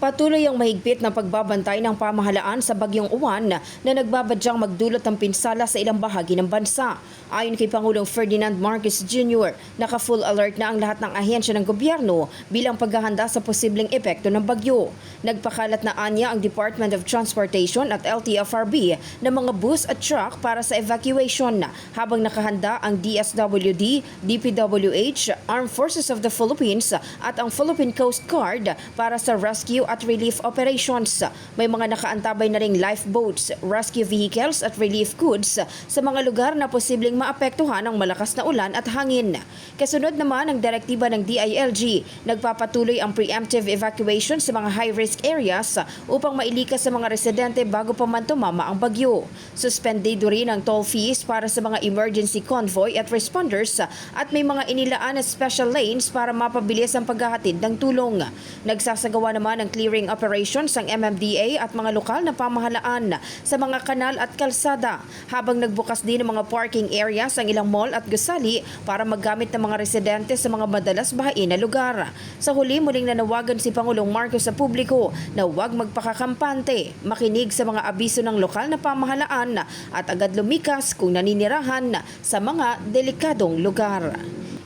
Patuloy ang mahigpit na pagbabantay ng pamahalaan sa bagyong uwan na nagbabadyang magdulot ng pinsala sa ilang bahagi ng bansa. Ayon kay Pangulong Ferdinand Marcos Jr., naka-full alert na ang lahat ng ahensya ng gobyerno bilang paghahanda sa posibleng epekto ng bagyo. Nagpakalat na anya ang Department of Transportation at LTFRB ng mga bus at truck para sa evacuation habang nakahanda ang DSWD, DPWH, Armed Forces of the Philippines at ang Philippine Coast Guard para sa rescue at relief operations. May mga nakaantabay na ring lifeboats, rescue vehicles at relief goods sa mga lugar na posibleng maapektuhan ng malakas na ulan at hangin. Kasunod naman ang direktiba ng DILG, nagpapatuloy ang preemptive evacuation sa mga high-risk areas upang mailikas sa mga residente bago pa man tumama ang bagyo. Suspendido rin ang toll fees para sa mga emergency convoy at responders at may mga inilaan na special lanes para mapabilis ang paghahatid ng tulong. Nagsasagawa naman ng clearing operations ang MMDA at mga lokal na pamahalaan sa mga kanal at kalsada habang nagbukas din ng mga parking areas ang ilang mall at gusali para maggamit ng mga residente sa mga madalas bahain na lugar. Sa huli muling nanawagan si Pangulong Marcos sa publiko na huwag magpakakampante, makinig sa mga abiso ng lokal na pamahalaan at agad lumikas kung naninirahan sa mga delikadong lugar.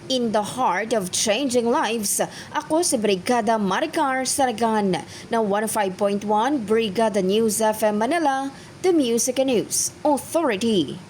In the heart of changing lives, ako si Brigada Maricar Saragan ng 105.1 Brigada News FM Manila, the Music and News Authority.